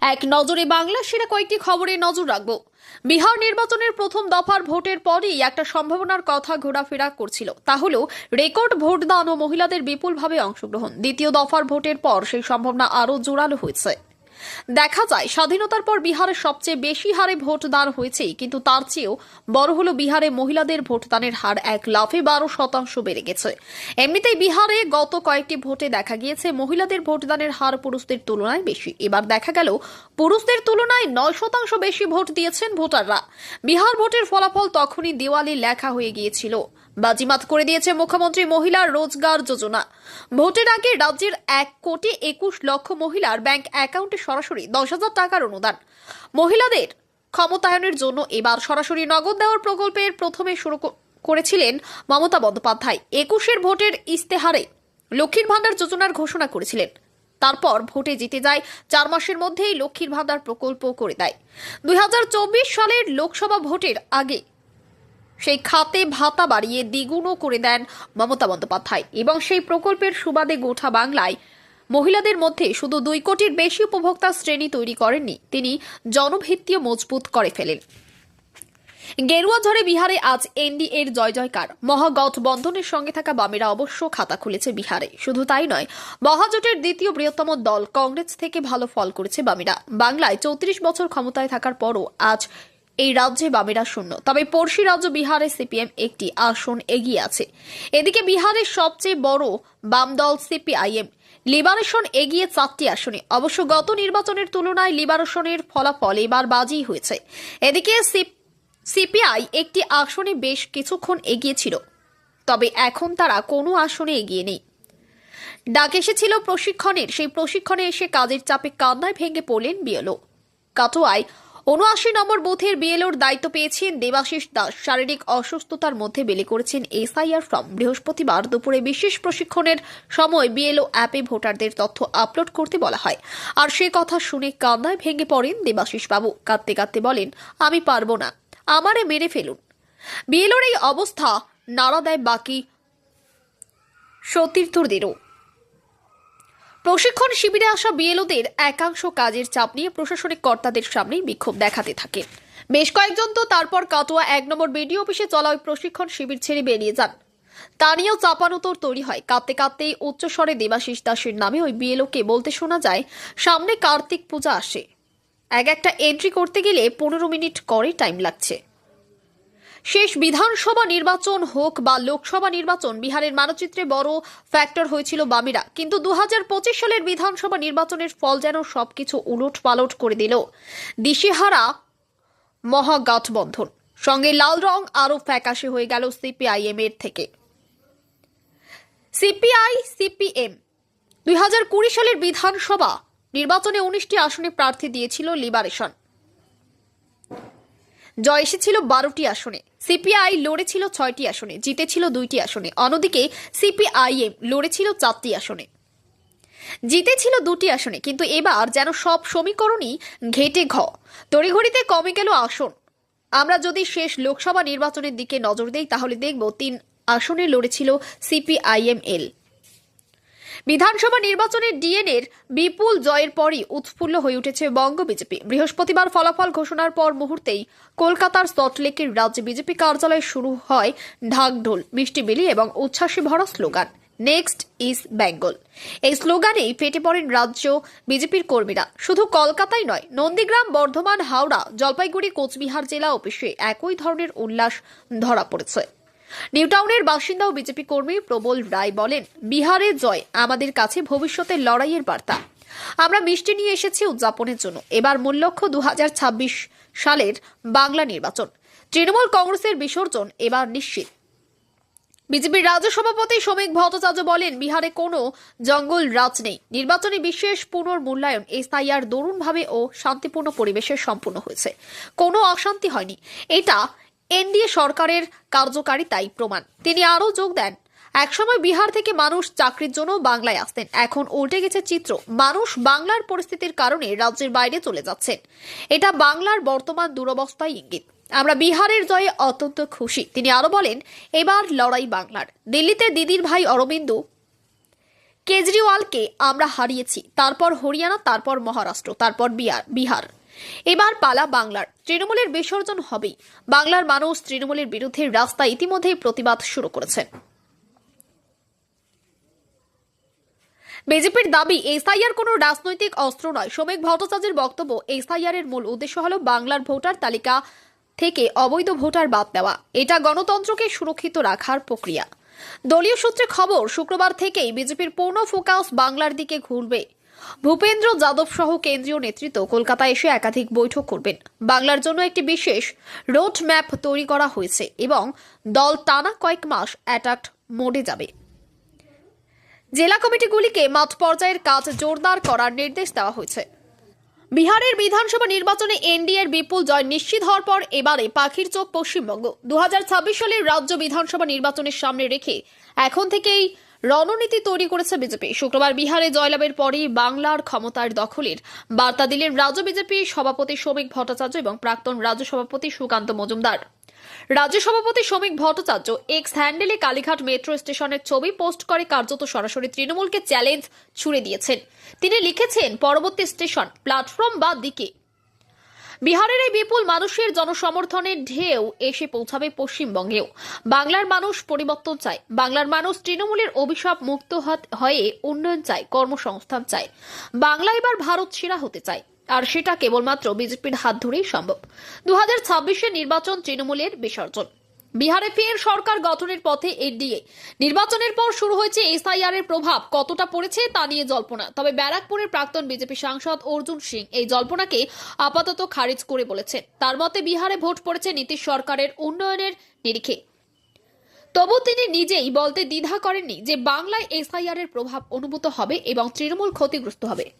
এক নজরে বাংলা, সেরা কয়েকটি খবরে নজর রাখব। বিহার নির্বাচনের প্রথম দফার ভোটের পরই একটা সম্ভাবনার কথা ঘোরাফেরা করছিল। তা হল রেকর্ড ভোটদান ও মহিলাদের বিপুলভাবে অংশগ্রহণ। দ্বিতীয় দফার ভোটের পর সেই সম্ভাবনা আরও জোরালো হয়েছে। দেখা যায়, স্বাধীনতার পর বিহারে সবচেয়ে বেশি হারে ভোটদান হয়েছে কিন্তু তার চেয়েও বড় হলো বিহারে মহিলাদের ভোটদানের হার এক লাফে বারো শতাংশ বেড়ে গেছে। এমনিতেই বিহারে গত কয়েকটি ভোটে দেখা গিয়েছে, মহিলাদের ভোটদানের হার পুরুষদের তুলনায় বেশি। এবার দেখা গেল, পুরুষদের তুলনায় নয় শতাংশ বেশি ভোট দিয়েছেন ভোটাররা। বিহার ভোটের ফলাফল তখনই দেওয়ালে লেখা হয়ে গিয়েছিল। বাজিমাত করে দিয়েছে মুখ্যমন্ত্রী মহিলার রোজগার যোজনা। ভোটের আগে রাজ্যের এক কোটি একুশ লক্ষ মহিলার ব্যাংক অ্যাকাউন্টে সরাসরি দশ হাজার টাকার অনুদান। মহিলাদের ক্ষমতায়নের জন্য এবার সরাসরি নগদ দেওয়ার প্রকল্পের প্রথমে শুরু করেছিলেন মমতা বন্দ্যোপাধ্যায়। একুশের ভোটের ইস্তেহারে লক্ষ্মীর ভাণ্ডার যোজনার ঘোষণা করেছিলেন। তারপর ভোটে জিতে যায় চার মাসের মধ্যেই লক্ষ্মীর ভাণ্ডার প্রকল্প করে দেয়। দুই হাজার চব্বিশ সালের লোকসভা ভোটের আগে সেই খাতে ভাতা বাড়িয়ে দ্বিগুণও করে দেন মমতা বন্দ্যোপাধ্যায়। এবং সেই প্রকল্পের সুবাদে গোটা বাংলায় মহিলাদের মধ্যে শুধু দুই কোটির বেশি উপভোক্তা শ্রেণি তৈরি করেননি, তিনি জনভিত্তিও মজবুত করে ফেলেন। গেরুয়া ঝড়ে বিহারে আজ এনডিএর জয় জয়কার। মহাগঠবন্ধনের সঙ্গে থাকা বামেরা অবশ্য খাতা খুলেছে বিহারে। শুধু তাই নয়, মহাজোটের দ্বিতীয় বৃহত্তম দল কংগ্রেস থেকে ভালো ফল করেছে বামেরা। বাংলায় চৌত্রিশ বছর ক্ষমতায় থাকার পরও আজ এই রাজ্যে বামেরা শূন্য। তবে পড়শি রাজ্য বিহারে সিপিএম একটি আসন এগিয়ে আছে। এদিকে বিহারের সবচেয়ে বড় বাম দল সিপিআইএম, লিবারেশন এগিয়ে চারটি আসনে। অবশ্য গত নির্বাচনের তুলনায় লিবারেশনের ফলাফল এবার বাজি হয়েছে। এদিকে সিপ সিপিআই একটি আসনে বেশ কিছুক্ষণ এগিয়ে ছিল তবে এখন তারা কোনো আসনে এগিয়ে নেই। ডাক এসেছিল প্রশিক্ষণের। সেই প্রশিক্ষণে এসে কাজের চাপে কান্নায় ভেঙে পড়লেন বিএলও। কাটোয়ায় উনআশি নম্বর বুথের বিএলওর দায়িত্ব পেয়েছেন দেবাশিস দাস। শারীরিক অসুস্থতার মধ্যে বেলে করেছেন এসআইআর ফর্ম। বৃহস্পতিবার দুপুরে বিশেষ প্রশিক্ষণের সময় বিএলও অ্যাপে ভোটারদের তথ্য আপলোড করতে বলা হয়। আর সে কথা শুনে কান্নায় ভেঙে পড়েন দেবাশিস বাবু। কাঁদতে কাঁদতে বলেন, আমি পারব না। আমারে মেরে ফেলুন। বিএলওর এই অবস্থা নাড়া দেয় বাকি সতীর্থদেরও। প্রশিক্ষণ শিবিরে আসা বিএলওদের একাংশ কাজের চাপ নিয়ে প্রশাসনিক কর্তাদের সামনেই বিক্ষোভ দেখাতে থাকে। বেশ কয়েকজন তো তারপর কাটোয়া এক নম্বর বিডিও অফিসে চলা ওই প্রশিক্ষণ শিবির ছেড়ে বেরিয়ে যান। তা নিয়েও চাপানোতর তৈরি হয়। কাঁদতে কাঁদতেই উচ্চস্বরে দেবাশিস দাসের নামে ওই বিএলওকে বলতে শোনা যায়, সামনে কার্তিক পূজা আসে। এক একটা এন্ট্রি করতে গেলে পনেরো মিনিট করে টাইম লাগছে। শেষ বিধানসভা নির্বাচন হোক বা লোকসভা নির্বাচন, বিহারের মানচিত্রে বড় ফ্যাক্টর হয়েছিল বামিরা। কিন্তু দু হাজার পঁচিশ সালের বিধানসভা নির্বাচনের ফল যেন সবকিছু উলট পালট করে দিল। দিশেহারা মহাগঠবন্ধন। সঙ্গে লাল রং আরও ফ্যাকাশে হয়ে গেল সিপিআইএম এর থেকে। সিপিআই, সিপিএম দুই হাজার কুড়ি সালের বিধানসভা নির্বাচনে উনিশটি আসনে প্রার্থী দিয়েছিল লিবারেশন। জয় এসেছিল বারোটি আসনে। সিপিআই লড়েছিল ছয়টি আসনে জিতেছিল দুইটি আসনে। অন্যদিকে সিপিআইএম লড়েছিল চারটি আসনে। জিতেছিল দুটি আসনে, কিন্তু এবার যেন সব সমীকরণই ঘেটে ঘ। তড়িঘড়িতে কমে গেল আসন। আমরা যদি শেষ লোকসভা নির্বাচনের দিকে নজর দেই, তাহলে দেখব তিন আসনে লড়েছিল সিপিআইএম এল বিধানসভা নির্বাচনে ডিএনএর বিপুল জয়ের পরই উৎফুল্ল হয়ে উঠেছে বঙ্গ বিজেপি। বৃহস্পতিবার ফলাফল ঘোষণার পর মুহূর্তেই কলকাতার সল্টলেকের রাজ্য বিজেপি কার্যালয়ে শুরু হয় ঢাকঢোল, মিষ্টি বিলি এবং উচ্ছ্বাসে ভরা স্লোগান, নেক্সট ইজ বেঙ্গল এই স্লোগানেই ফেটে পড়েন রাজ্য বিজেপির কর্মীরা। শুধু কলকাতায় নয়, নন্দীগ্রাম, বর্ধমান, হাওড়া, জলপাইগুড়ি, কোচবিহার জেলা অফিসে একই ধরনের উল্লাস ধরা পড়েছে। নিউটাউনের বাসিন্দা ও বিজেপি কর্মী প্রবল রায় বলেন বিহারের জয়, আমাদের কাছে ভবিষ্যতের লড়াইয়ের বার্তা। আমরা মিষ্টি নিয়ে এসেছি উদযাপনের জন্য। এবার মূল লক্ষ্য দু সালের বাংলা নির্বাচন। তৃণমূল কংগ্রেসের বিসর্জন এবার নিশ্চিত। বিজেপির রাজ্য সভাপতি শ্রমিক ভট্টাচার্য বলেন, বিহারে কোনো জঙ্গল রাজ নেই। নির্বাচনী বিশেষ পুনর্মূল্যায়ন এসআইআর দরুণভাবে ও শান্তিপূর্ণ পরিবেশে সম্পূর্ণ হয়েছে। কোনো অশান্তি হয়নি। এটা এনডিএ সরকারের কার্যকারিতাই প্রমাণ। তিনি আরও যোগ দেন, একসময় বিহার থেকে মানুষ চাকরির জন্য বাংলায় আসতেন। এখন উল্টে গেছে চিত্র, মানুষ বাংলার পরিস্থিতির কারণে রাজ্যের বাইরে চলে যাচ্ছেন। এটা বাংলার বর্তমান দুরবস্থায় ইঙ্গিত। আমরা বিহারের জয়ে অত্যন্ত খুশি। তিনি আরও বলেন, এবার লড়াই বাংলার। দিল্লিতে দিদির ভাই অরবিন্দ কেজরিওয়ালকে আমরা হারিয়েছি, তারপর হরিয়ানা, তারপর মহারাষ্ট্র, তারপর বিহার বিহার। এবার পালা বাংলার। তৃণমূলের বিসর্জন হবেই। বাংলার মানুষ তৃণমূলের বিরুদ্ধে রাস্তা ইতিমধ্যেই প্রতিবাদ শুরু করেছেন বিজেপির দাবি, এসআইআর কোনো রাজনৈতিক অস্ত্র নয়। শ্রমিক ভট্টাচার্যের বক্তব্য এসআইআর এর মূল উদ্দেশ্য হল বাংলার ভোটার তালিকা থেকে অবৈধ ভোটার বাদ দেওয়া। এটা গণতন্ত্রকে সুরক্ষিত রাখার প্রক্রিয়া। দলীয় সূত্রে খবর, শুক্রবার থেকেই বিজেপির পূর্ণ ফোকাস বাংলার দিকে ঘুরবে। ভূপেন্দ্র যাদব সহ কেন্দ্রীয় নেতৃত্ব কলকাতায় এসে একাধিক বৈঠক করবেন। বাংলার জন্য একটি বিশেষ রোড ম্যাপ তৈরি করা হয়েছে এবং দল টানা কয়েক মাস অ্যাটাক মোডে যাবে। জেলা কমিটিগুলিকে মাঠ পর্যায়ের কাজ জোরদার করার নির্দেশ দেওয়া হয়েছে। বিহারের বিধানসভা নির্বাচনে এনডিএর বিপুল জয় নিশ্চিত হওয়ার পর এবারে পাখির চোখ পশ্চিমবঙ্গ। দু হাজার ছাব্বিশ সালের রাজ্য বিধানসভা নির্বাচনের সামনে রেখে এখন থেকেই রণনীতি তৈরি করেছে বিজেপি। শুক্রবার বিহারে জয়লাভের পরই বাংলার ক্ষমতার দখলের বার্তা দিলেন রাজ্য বিজেপি সভাপতি শ্রমিক ভট্টাচার্য এবং প্রাক্তন রাজ্য সভাপতি সুকান্ত মজুমদার। রাজ্য সভাপতি শ্রমিক ভট্টাচার্য এক্স হ্যান্ডেলে কালীঘাট মেট্রো স্টেশনের ছবি পোস্ট করে কার্যত সরাসরি তৃণমূলকে চ্যালেঞ্জ ছুড়ে দিয়েছেন। তিনি লিখেছেন, পরবর্তী স্টেশন, প্ল্যাটফর্ম বা দিকে বিহারের এই বিপুল মানুষের জনসমর্থনের ঢেউ এসে পৌঁছাবে পশ্চিমবঙ্গেও। বাংলার মানুষ পরিবর্তন চায়। বাংলার মানুষ তৃণমূলের অভিশাপ মুক্ত হয়ে উন্নয়ন চায়, কর্মসংস্থান চায়। বাংলা এবার ভারত সেরা হতে চায়। আর সেটা কেবলমাত্র বিজেপির হাত ধরেই সম্ভব। দু হাজার নির্বাচন তৃণমূলের বিসর্জন। বিহারে ফের সরকার গঠনের পথে এনডিএ। নির্বাচনের পর শুরু হয়েছে এসআইআর এর প্রভাব। কতটা পড়েছে তা নিয়ে জল্পনা। তবে ব্যারাকপুরের প্রাক্তন বিজেপি সাংসদ অর্জুন সিং এই জল্পনাকে আপাতত খারিজ করে বলেছেন। তার মতে বিহারে ভোট পড়েছে নীতিশ সরকারের উন্নয়নের নিরিখে। তবু তিনি নিজেই বলতে দ্বিধা করেননি যে বাংলায় এসআইআর এর প্রভাব অনুভূত হবে এবং তৃণমূল ক্ষতিগ্রস্ত হবে।